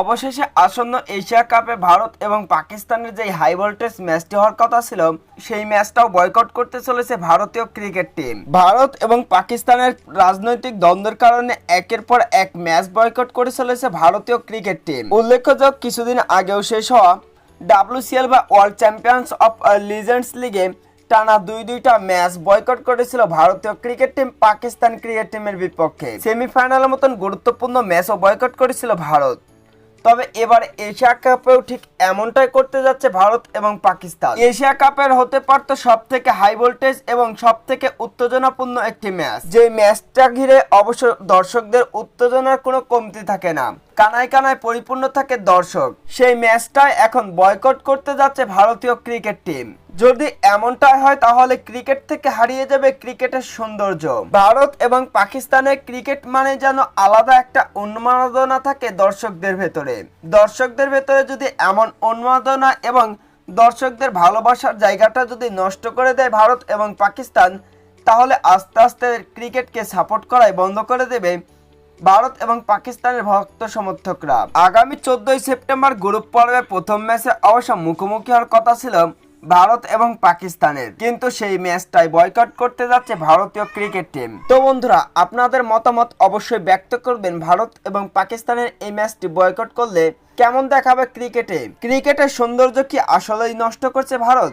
অবশেষে আসন্ন এশিয়া কাপে ভারত এবং পাকিস্তানের যে হাই ভোল্টেজ ম্যাচটি হওয়ার কথা ছিল, সেই ম্যাচটাও বয়কট করতে চলেছে ভারতীয় ক্রিকেট টিম ভারত এবং পাকিস্তানের রাজনৈতিক দ্বন্দ্বের কারণে একের পর এক ম্যাচ বয়কট করে চলেছে ভারতীয় ক্রিকেট টিম উল্লেখযোগ্য কিছুদিন আগেও শেষ হওয়া ডাব্লিউসিএল বা ওয়ার্ল্ড চ্যাম্পিয়ন্স অফ লিজেন্ডস লিগে টানা দুই দুইটা ম্যাচ বয়কট করেছিল ভারতীয় ক্রিকেট টিম পাকিস্তান ক্রিকেট টিমের বিপক্ষে। সেমিফাইনালের মতন গুরুত্বপূর্ণ ম্যাচও বয়কট করেছিল ভারত। তবে এবার এশিয়া কাপেও ঠিক এমনটাই করতে যাচ্ছে ভারত এবং পাকিস্তান। এশিয়া কাপের হতে পারত সব থেকে হাই ভোল্টেজ এবং সব থেকে উত্তেজনাপূর্ণ একটি ম্যাচ। যে ম্যাচটা ঘিরে অবশ্য দর্শকদের উত্তেজনার কোনো কমতি থাকে না। কানায় কানায় পরিপূর্ণ থাকে দর্শক। সেই ম্যাচটায় এখন বয়কট করতে যাচ্ছে ভারতীয় ক্রিকেট টিম যদি এমনটাই হয়, তাহলে ক্রিকেট থেকে হারিয়ে যাবে ক্রিকেটের সৌন্দর্য। ভারত এবং পাকিস্তানের ক্রিকেট মানে যেন আলাদা একটা উন্মাদনা থাকে দর্শকদের ভেতরে। দর্শকদের ভেতরে যদি এমন উন্মাদনা এবং দর্শকদের ভালোবাসার জায়গাটা যদি নষ্ট করে দেয় ভারত এবং পাকিস্তান, তাহলে আস্তে আস্তে ক্রিকেটকে সাপোর্ট করাই বন্ধ করে দেবে ভারত এবং পাকিস্তানের ভক্ত সমর্থকরা। আগামী চোদ্দই সেপ্টেম্বর গ্রুপ পর্বের প্রথম ম্যাচে অবশ্য মুখোমুখি হওয়ার কথা ছিল। ভারত এবং পাকিস্তানের। কিন্তু সেই ম্যাচটাই বয়কট করতে যাচ্ছে ভারতীয় ক্রিকেট টিম। তো বন্ধুরা, আপনাদের মতামত অবশ্যই ব্যক্ত করবেন ভারত এবং পাকিস্তানের এই ম্যাচটি বয়কট করলে কেমন দেখাবে ক্রিকেটে? ক্রিকেটের সৌন্দর্য কি আসলেই নষ্ট করছে ভারত?